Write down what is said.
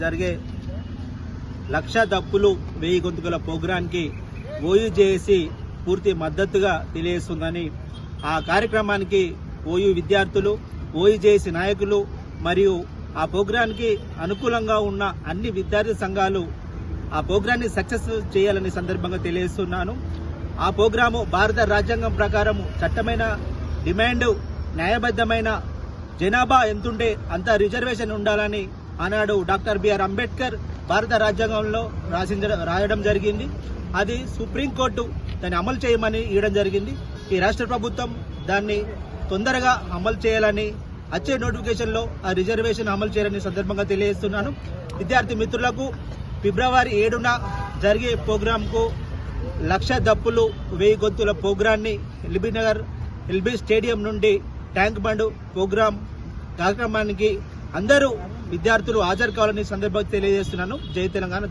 జరిగే లక్ష దప్పులు వెయ్యి గొంతుకల ప్రోగ్రాంకి ఓయూ జేఏసీ పూర్తి మద్దతుగా తెలియజేస్తుందని ఆ కార్యక్రమానికి ఓయూ విద్యార్థులు ఓయూ జేఏసీ నాయకులు మరియు ఆ ప్రోగ్రాంకి అనుకూలంగా ఉన్న అన్ని విద్యార్థి సంఘాలు ఆ ప్రోగ్రాన్ని సక్సెస్ చేయాలని సందర్భంగా తెలియజేస్తున్నాను. ఆ ప్రోగ్రాము భారత రాజ్యాంగం ప్రకారం చట్టమైన డిమాండ్ న్యాయబద్ధమైన జనాభా ఎంతుంటే అంత రిజర్వేషన్ ఉండాలని ఆనాడు డాక్టర్ బిఆర్ అంబేద్కర్ భారత రాజ్యాంగంలో రాసించ రాయడం జరిగింది. అది సుప్రీంకోర్టు దాన్ని అమలు చేయమని ఇవ్వడం జరిగింది. ఈ రాష్ట్ర ప్రభుత్వం దాన్ని తొందరగా అమలు చేయాలని వచ్చే నోటిఫికేషన్లో ఆ రిజర్వేషన్ అమలు చేయాలని సందర్భంగా తెలియజేస్తున్నాను. విద్యార్థి మిత్రులకు ఫిబ్రవరి ఏడున జరిగే ప్రోగ్రాంకు లక్ష దప్పులు వెయ్యి గొంతుల ప్రోగ్రాన్ని ఎల్బీ నగర్ ఎల్బీ స్టేడియం నుండి ట్యాంక్ బండ్ ప్రోగ్రాం కార్యక్రమానికి అందరూ విద్యార్థులు హాజరు కావాలని సందర్భంగా తెలియజేస్తున్నాను. జై తెలంగాణ